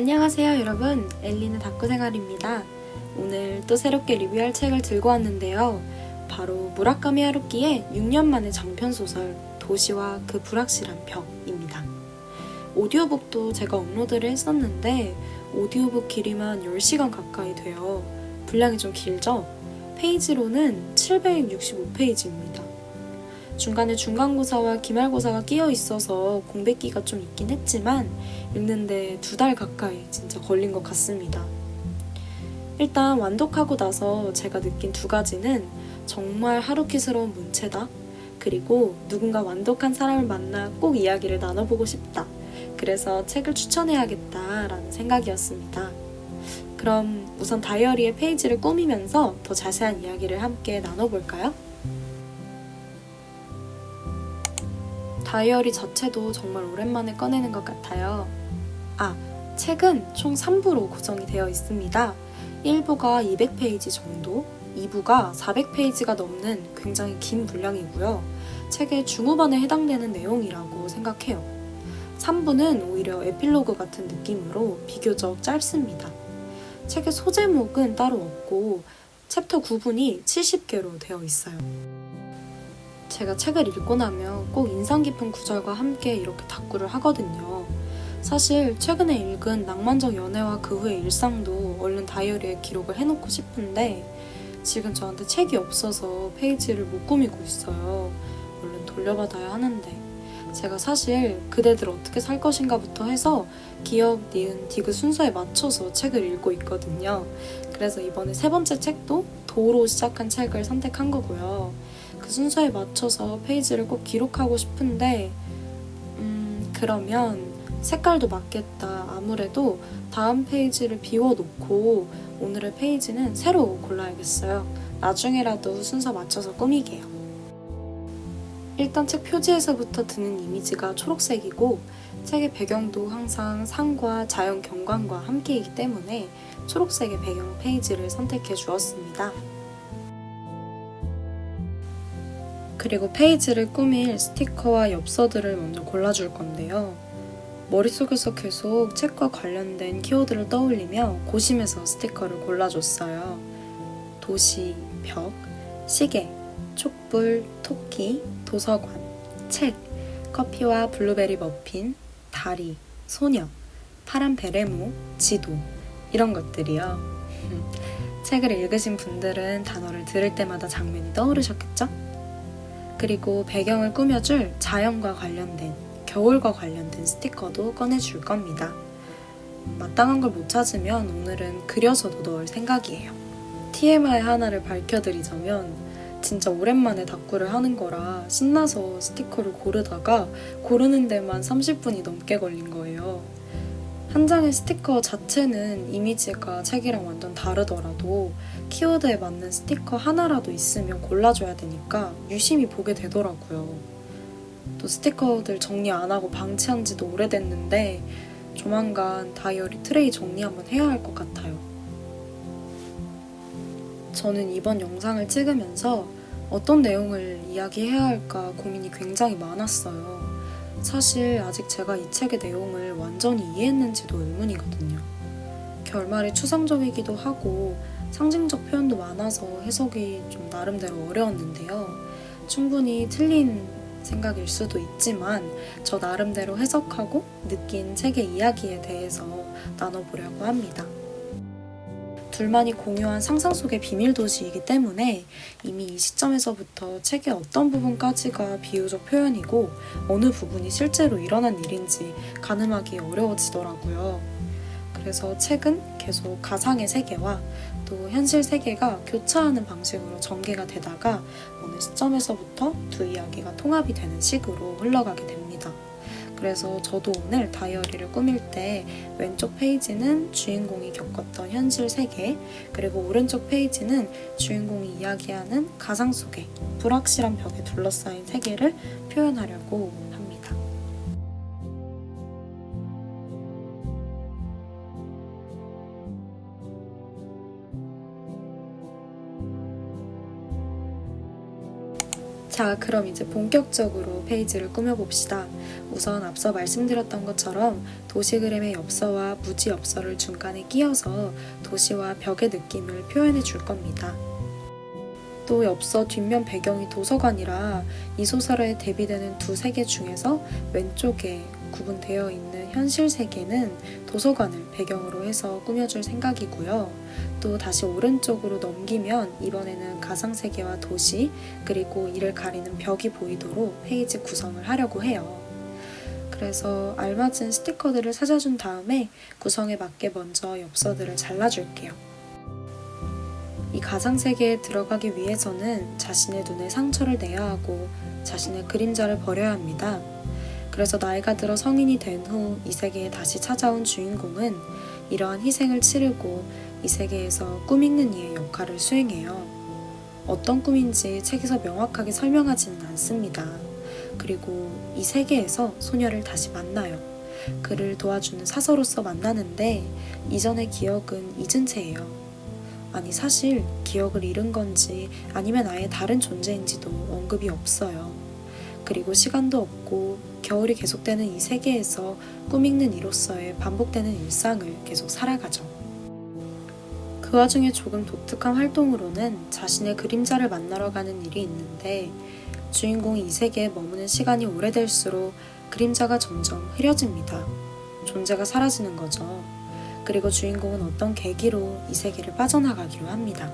안녕하세요 여러분. 엘리는 다쿠생활입니다. 오늘 또 새롭게 리뷰할 책을 들고 왔는데요. 바로 무라카미 하루키의 6년 만의 장편소설 도시와 그 불확실한 벽입니다. 오디오북도 제가 업로드를 했었는데 오디오북 길이만 10시간 가까이 돼요. 분량이 좀 길죠? 페이지로는 765페이지입니다 중간에 중간고사와 기말고사가 끼어 있어서 공백기가 좀 있긴 했지만 읽는데 두 달 가까이 진짜 걸린 것 같습니다. 일단 완독하고 나서 제가 느낀 두 가지는 정말 하루키스러운 문체다. 그리고 누군가 완독한 사람을 만나 꼭 이야기를 나눠보고 싶다. 그래서 책을 추천해야겠다라는 생각이었습니다. 그럼 우선 다이어리의 페이지를 꾸미면서 더 자세한 이야기를 함께 나눠볼까요? 다이어리 자체도 정말 오랜만에 꺼내는 것 같아요. 아, 책은 총 3부로 구성이 되어 있습니다. 1부가 200페이지 정도, 2부가 400페이지가 넘는 굉장히 긴 분량이고요. 책의 중후반에 해당되는 내용이라고 생각해요. 3부는 오히려 에필로그 같은 느낌으로 비교적 짧습니다. 책의 소제목은 따로 없고 챕터 구분이 70개로 되어 있어요. 제가 책을 읽고 나면 꼭 인상 깊은 구절과 함께 이렇게 답구를 하거든요. 사실 최근에 읽은 낭만적 연애와 그 후의 일상도 얼른 다이어리에 기록을 해놓고 싶은데 지금 저한테 책이 없어서 페이지를 못 꾸미고 있어요. 얼른 돌려받아야 하는데 제가 사실 그대들 어떻게 살 것인가부터 해서 기억, 니은, 디귿 순서에 맞춰서 책을 읽고 있거든요. 그래서 이번에 세 번째 책도 도로 시작한 책을 선택한 거고요. 그 순서에 맞춰서 페이지를 꼭 기록하고 싶은데, 음, 그러면 색깔도 맞겠다. 아무래도 다음 페이지를 비워놓고 오늘의 페이지는 새로 골라야겠어요. 나중에라도 순서 맞춰서 꾸미게요. 일단 책 표지에서부터 드는 이미지가 초록색이고 책의 배경도 항상 산과 자연 경관과 함께이기 때문에 초록색의 배경 페이지를 선택해 주었습니다. 그리고 페이지를 꾸밀 스티커와 엽서들을 먼저 골라줄 건데요. 머릿속에서 계속 책과 관련된 키워드를 떠올리며 고심해서 스티커를 골라줬어요. 도시, 벽, 시계, 촛불, 토끼, 도서관, 책, 커피와 블루베리 머핀, 다리, 소녀, 파란 베레모, 지도 이런 것들이요. 책을 읽으신 분들은 단어를 들을 때마다 장면이 떠오르셨겠죠? 그리고 배경을 꾸며줄 자연과 관련된 겨울과 관련된 스티커도 꺼내줄 겁니다. 마땅한 걸 못 찾으면 오늘은 그려서도 넣을 생각이에요. TMI 하나를 밝혀드리자면 진짜 오랜만에 다꾸를 하는 거라 신나서 스티커를 고르다가 고르는 데만 30분이 넘게 걸린 거예요. 한 장의 스티커 자체는 이미지가 책이랑 완전 다르더라도 키워드에 맞는 스티커 하나라도 있으면 골라줘야 되니까 유심히 보게 되더라고요. 또 스티커들 정리 안 하고 방치한 지도 오래됐는데 조만간 다이어리 트레이 정리 한번 해야 할 것 같아요. 저는 이번 영상을 찍으면서 어떤 내용을 이야기해야 할까 고민이 굉장히 많았어요. 사실 아직 제가 이 책의 내용을 완전히 이해했는지도 의문이거든요. 결말이 추상적이기도 하고 상징적 표현도 많아서 해석이 좀 나름대로 어려웠는데요. 충분히 틀린 생각일 수도 있지만 저 나름대로 해석하고 느낀 책의 이야기에 대해서 나눠보려고 합니다. 둘만이 공유한 상상 속의 비밀 도시이기 때문에 이미 이 시점에서부터 책의 어떤 부분까지가 비유적 표현이고 어느 부분이 실제로 일어난 일인지 가늠하기 어려워지더라고요. 그래서 책은 계속 가상의 세계와 또 현실 세계가 교차하는 방식으로 전개가 되다가 어느 시점에서부터 두 이야기가 통합이 되는 식으로 흘러가게 됩니다. 그래서 저도 오늘 다이어리를 꾸밀 때 왼쪽 페이지는 주인공이 겪었던 현실 세계, 그리고 오른쪽 페이지는 주인공이 이야기하는 가상 속의 불확실한 벽에 둘러싸인 세계를 표현하려고 자, 그럼 이제 본격적으로 페이지를 꾸며봅시다. 우선 앞서 말씀드렸던 것처럼 도시그램의 엽서와 무지 엽서를 중간에 끼워서 도시와 벽의 느낌을 표현해 줄 겁니다. 또 엽서 뒷면 배경이 도서관이라 이 소설에 대비되는 두 세계 중에서 왼쪽에 구분되어 있는 현실 세계는 도서관을 배경으로 해서 꾸며줄 생각이고요. 또 다시 오른쪽으로 넘기면 이번에는 가상 세계와 도시 그리고 이를 가리는 벽이 보이도록 페이지 구성을 하려고 해요. 그래서 알맞은 스티커들을 찾아준 다음에 구성에 맞게 먼저 엽서들을 잘라줄게요. 이 가상 세계에 들어가기 위해서는 자신의 눈에 상처를 내야 하고 자신의 그림자를 버려야 합니다. 그래서 나이가 들어 성인이 된 후 이 세계에 다시 찾아온 주인공은 이러한 희생을 치르고 이 세계에서 꿈 읽는 이의 역할을 수행해요. 어떤 꿈인지 책에서 명확하게 설명하지는 않습니다. 그리고 이 세계에서 소녀를 다시 만나요. 그를 도와주는 사서로서 만나는데 이전의 기억은 잊은 채예요. 아니 사실 기억을 잃은 건지 아니면 아예 다른 존재인지도 언급이 없어요. 그리고 시간도 없고 겨울이 계속되는 이 세계에서 꿈 읽는 이로서의 반복되는 일상을 계속 살아가죠. 그 와중에 조금 독특한 활동으로는 자신의 그림자를 만나러 가는 일이 있는데 주인공이 이 세계에 머무는 시간이 오래될수록 그림자가 점점 흐려집니다. 존재가 사라지는 거죠. 그리고 주인공은 어떤 계기로 이 세계를 빠져나가기로 합니다.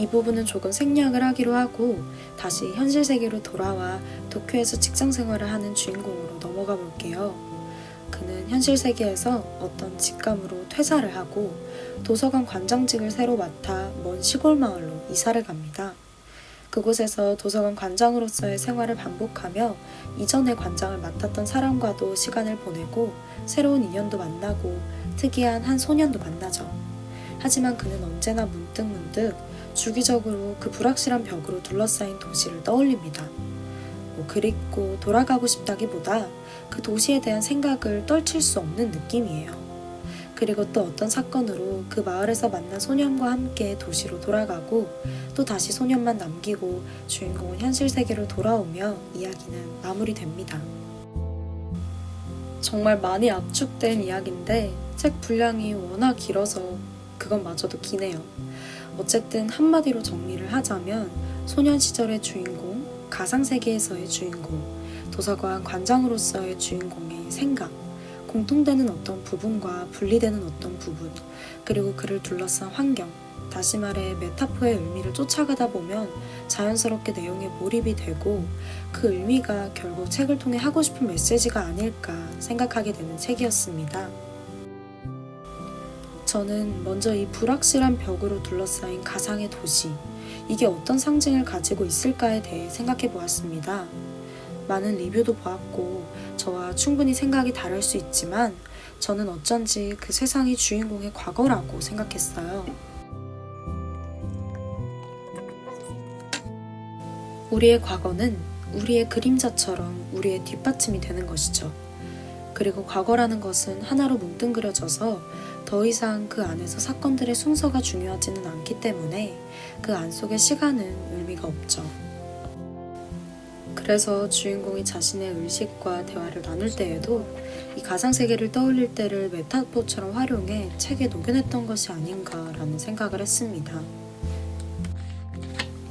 이 부분은 조금 생략을 하기로 하고 다시 현실 세계로 돌아와 도쿄에서 직장 생활을 하는 주인공으로 넘어가 볼게요. 그는 현실 세계에서 어떤 직감으로 퇴사를 하고 도서관 관장직을 새로 맡아 먼 시골 마을로 이사를 갑니다. 그곳에서 도서관 관장으로서의 생활을 반복하며 이전에 관장을 맡았던 사람과도 시간을 보내고 새로운 인연도 만나고 특이한 한 소년도 만나죠. 하지만 그는 언제나 문득문득 주기적으로 그 불확실한 벽으로 둘러싸인 도시를 떠올립니다. 뭐 그립고 돌아가고 싶다기보다 그 도시에 대한 생각을 떨칠 수 없는 느낌이에요. 그리고 또 어떤 사건으로 그 마을에서 만난 소년과 함께 도시로 돌아가고 또 다시 소년만 남기고 주인공은 현실 세계로 돌아오며 이야기는 마무리됩니다. 정말 많이 압축된 이야기인데 책 분량이 워낙 길어서 그건 마저도 기네요. 어쨌든 한마디로 정리를 하자면 소년 시절의 주인공, 가상 세계에서의 주인공, 도서관 관장으로서의 주인공의 생각, 공통되는 어떤 부분과 분리되는 어떤 부분, 그리고 그를 둘러싼 환경, 다시 말해 메타포의 의미를 쫓아가다 보면 자연스럽게 내용에 몰입이 되고 그 의미가 결국 책을 통해 하고 싶은 메시지가 아닐까 생각하게 되는 책이었습니다. 저는 먼저 이 불확실한 벽으로 둘러싸인 가상의 도시, 이게 어떤 상징을 가지고 있을까에 대해 생각해 보았습니다. 많은 리뷰도 보았고, 저와 충분히 생각이 다를 수 있지만, 저는 어쩐지 그 세상이 주인공의 과거라고 생각했어요. 우리의 과거는 우리의 그림자처럼 우리의 뒷받침이 되는 것이죠. 그리고 과거라는 것은 하나로 뭉뚱그려져서 더 이상 그 안에서 사건들의 순서가 중요하지는 않기 때문에 그 안 속의 시간은 의미가 없죠. 그래서 주인공이 자신의 의식과 대화를 나눌 때에도 이 가상세계를 떠올릴 때를 메타포처럼 활용해 책에 녹여냈던 것이 아닌가라는 생각을 했습니다.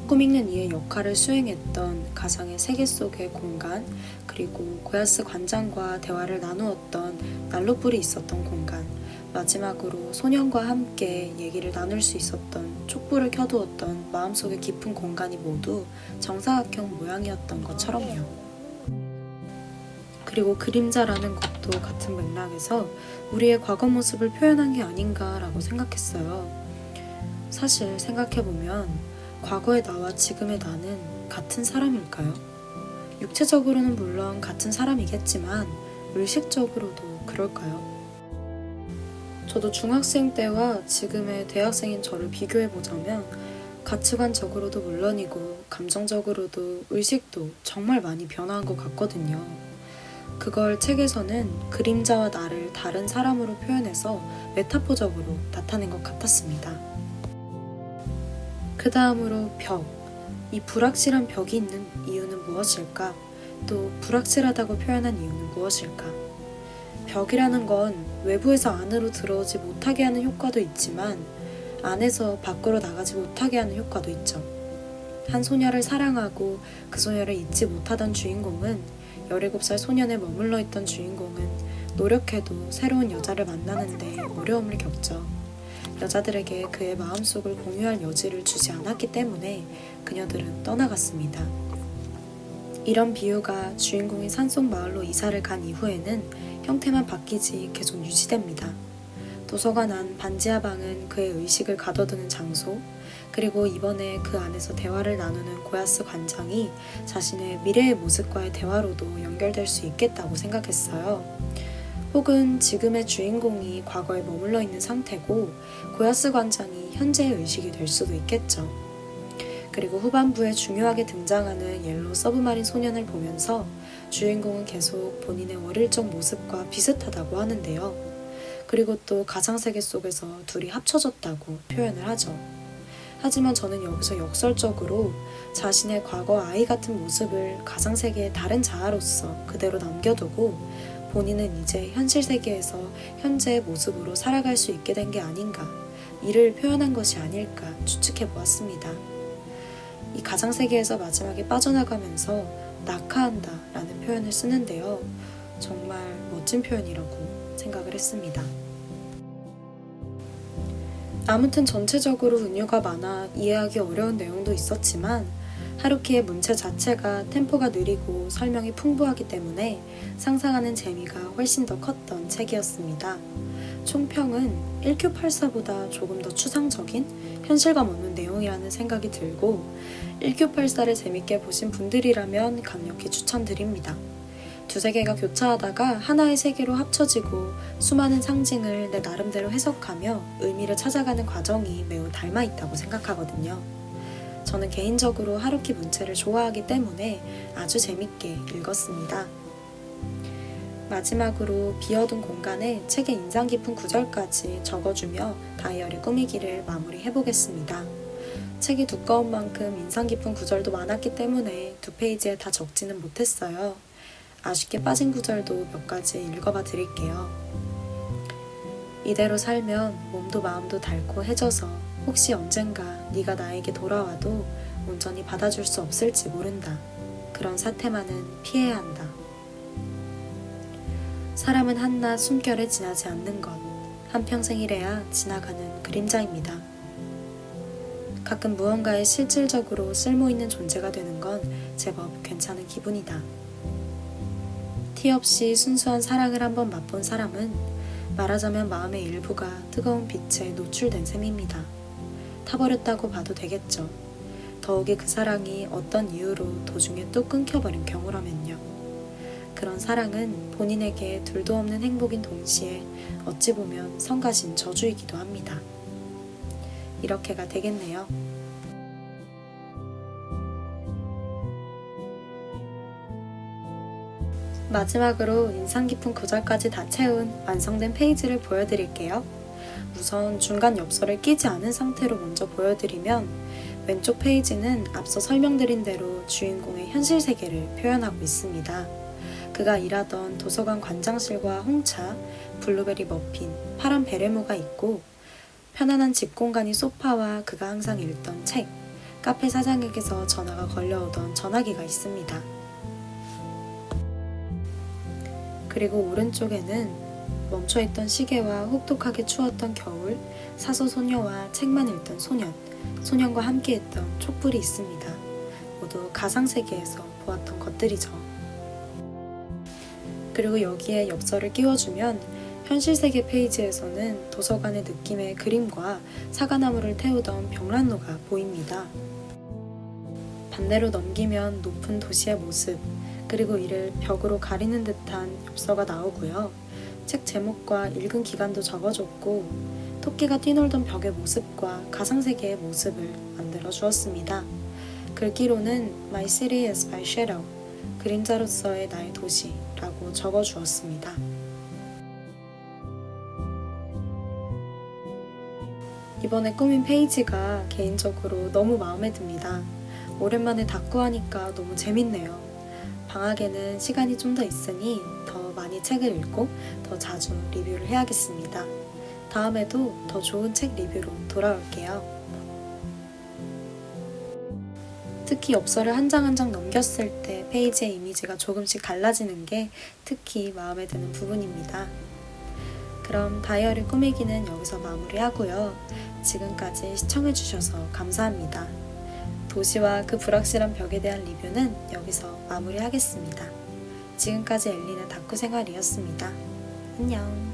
꿈 읽는 이의 역할을 수행했던 가상의 세계 속의 공간, 그리고 고야스 관장과 대화를 나누었던 난로불이 있었던 공간, 마지막으로 소년과 함께 얘기를 나눌 수 있었던 촛불을 켜두었던 마음속의 깊은 공간이 모두 정사각형 모양이었던 것처럼요. 그리고 그림자라는 것도 같은 맥락에서 우리의 과거 모습을 표현한 게 아닌가라고 생각했어요. 사실 생각해보면 과거의 나와 지금의 나는 같은 사람일까요? 육체적으로는 물론 같은 사람이겠지만 의식적으로도 그럴까요? 저도 중학생 때와 지금의 대학생인 저를 비교해 보자면 가치관적으로도 물론이고 감정적으로도 의식도 정말 많이 변화한 것 같거든요. 그걸 책에서는 그림자와 나를 다른 사람으로 표현해서 메타포적으로 나타낸 것 같았습니다. 그 다음으로 벽. 이 불확실한 벽이 있는 이유는 무엇일까? 또 불확실하다고 표현한 이유는 무엇일까? 벽이라는 건 외부에서 안으로 들어오지 못하게 하는 효과도 있지만 안에서 밖으로 나가지 못하게 하는 효과도 있죠. 한 소녀를 사랑하고 그 소녀를 잊지 못하던 주인공은 17살 소년에 머물러 있던 주인공은 노력해도 새로운 여자를 만나는데 어려움을 겪죠. 여자들에게 그의 마음속을 공유할 여지를 주지 않았기 때문에 그녀들은 떠나갔습니다. 이런 비유가 주인공이 산속 마을로 이사를 간 이후에는 형태만 바뀌지 계속 유지됩니다. 도서관 안 반지하 방은 그의 의식을 가둬두는 장소, 그리고 이번에 그 안에서 대화를 나누는 고야스 관장이 자신의 미래의 모습과의 대화로도 연결될 수 있겠다고 생각했어요. 혹은 지금의 주인공이 과거에 머물러 있는 상태고 고야스 관장이 현재의 의식이 될 수도 있겠죠. 그리고 후반부에 중요하게 등장하는 옐로 서브마린 소년을 보면서 주인공은 계속 본인의 어릴 적 모습과 비슷하다고 하는데요. 그리고 또 가상세계 속에서 둘이 합쳐졌다고 표현을 하죠. 하지만 저는 여기서 역설적으로 자신의 과거 아이 같은 모습을 가상세계의 다른 자아로서 그대로 남겨두고 본인은 이제 현실 세계에서 현재의 모습으로 살아갈 수 있게 된 게 아닌가, 이를 표현한 것이 아닐까 추측해 보았습니다. 이 가상세계에서 마지막에 빠져나가면서 낙하한다 라는 표현을 쓰는데요. 정말 멋진 표현이라고 생각을 했습니다. 아무튼 전체적으로 은유가 많아 이해하기 어려운 내용도 있었지만 하루키의 문체 자체가 템포가 느리고 설명이 풍부하기 때문에 상상하는 재미가 훨씬 더 컸던 책이었습니다. 총평은 1Q84보다 조금 더 추상적인 현실감 없는 내용이라는 생각이 들고 1Q84를 재밌게 보신 분들이라면 강력히 추천드립니다. 두세 개가 교차하다가 하나의 세계로 합쳐지고 수많은 상징을 내 나름대로 해석하며 의미를 찾아가는 과정이 매우 닮아 있다고 생각하거든요. 저는 개인적으로 하루키 문체를 좋아하기 때문에 아주 재밌게 읽었습니다. 마지막으로 비어둔 공간에 책의 인상 깊은 구절까지 적어주며 다이어리 꾸미기를 마무리해보겠습니다. 책이 두꺼운 만큼 인상 깊은 구절도 많았기 때문에 두 페이지에 다 적지는 못했어요. 아쉽게 빠진 구절도 몇 가지 읽어봐 드릴게요. 이대로 살면 몸도 마음도 달코해져서 혹시 언젠가 네가 나에게 돌아와도 온전히 받아줄 수 없을지 모른다. 그런 사태만은 피해야 한다. 사람은 한낱 숨결에 지나지 않는 것. 한평생이래야 지나가는 그림자입니다. 가끔 무언가에 실질적으로 쓸모있는 존재가 되는 건 제법 괜찮은 기분이다. 티 없이 순수한 사랑을 한번 맛본 사람은 말하자면 마음의 일부가 뜨거운 빛에 노출된 셈입니다. 타버렸다고 봐도 되겠죠. 더욱이 그 사랑이 어떤 이유로 도중에 또 끊겨버린 경우라면요. 그런 사랑은 본인에게 둘도 없는 행복인 동시에 어찌 보면 성가신 저주이기도 합니다. 이렇게가 되겠네요. 마지막으로 인상 깊은 구절까지 다 채운 완성된 페이지를 보여드릴게요. 우선 중간 엽서를 끼지 않은 상태로 먼저 보여드리면 왼쪽 페이지는 앞서 설명드린 대로 주인공의 현실 세계를 표현하고 있습니다. 그가 일하던 도서관 관장실과 홍차, 블루베리 머핀, 파란 베레모가 있고 편안한 집 공간이 소파와 그가 항상 읽던 책, 카페 사장에게서 전화가 걸려오던 전화기가 있습니다. 그리고 오른쪽에는 멈춰있던 시계와 혹독하게 추웠던 겨울, 사소 소녀와 책만 읽던 소년, 소년과 함께했던 촛불이 있습니다. 모두 가상세계에서 보았던 것들이죠. 그리고 여기에 엽서를 끼워주면 현실 세계 페이지에서는 도서관의 느낌의 그림과 사과나무를 태우던 벽란로가 보입니다. 반대로 넘기면 높은 도시의 모습, 그리고 이를 벽으로 가리는 듯한 엽서가 나오고요. 책 제목과 읽은 기간도 적어줬고 토끼가 뛰놀던 벽의 모습과 가상세계의 모습을 만들어 주었습니다. 글귀로는 My city is my shadow, 그림자로서의 나의 도시라고 적어 주었습니다. 이번에 꾸민 페이지가 개인적으로 너무 마음에 듭니다. 오랜만에 닦고 하니까 너무 재밌네요. 방학에는 시간이 좀 더 있으니 더 많이 책을 읽고 더 자주 리뷰를 해야겠습니다. 다음에도 더 좋은 책 리뷰로 돌아올게요. 특히 엽서를 한 장 한 장 넘겼을 때 페이지의 이미지가 조금씩 달라지는 게 특히 마음에 드는 부분입니다. 그럼 다이어리 꾸미기는 여기서 마무리하고요. 지금까지 시청해주셔서 감사합니다. 도시와 그 불확실한 벽에 대한 리뷰는 여기서 마무리하겠습니다. 지금까지 엘리는 다쿠 생활이었습니다. 안녕.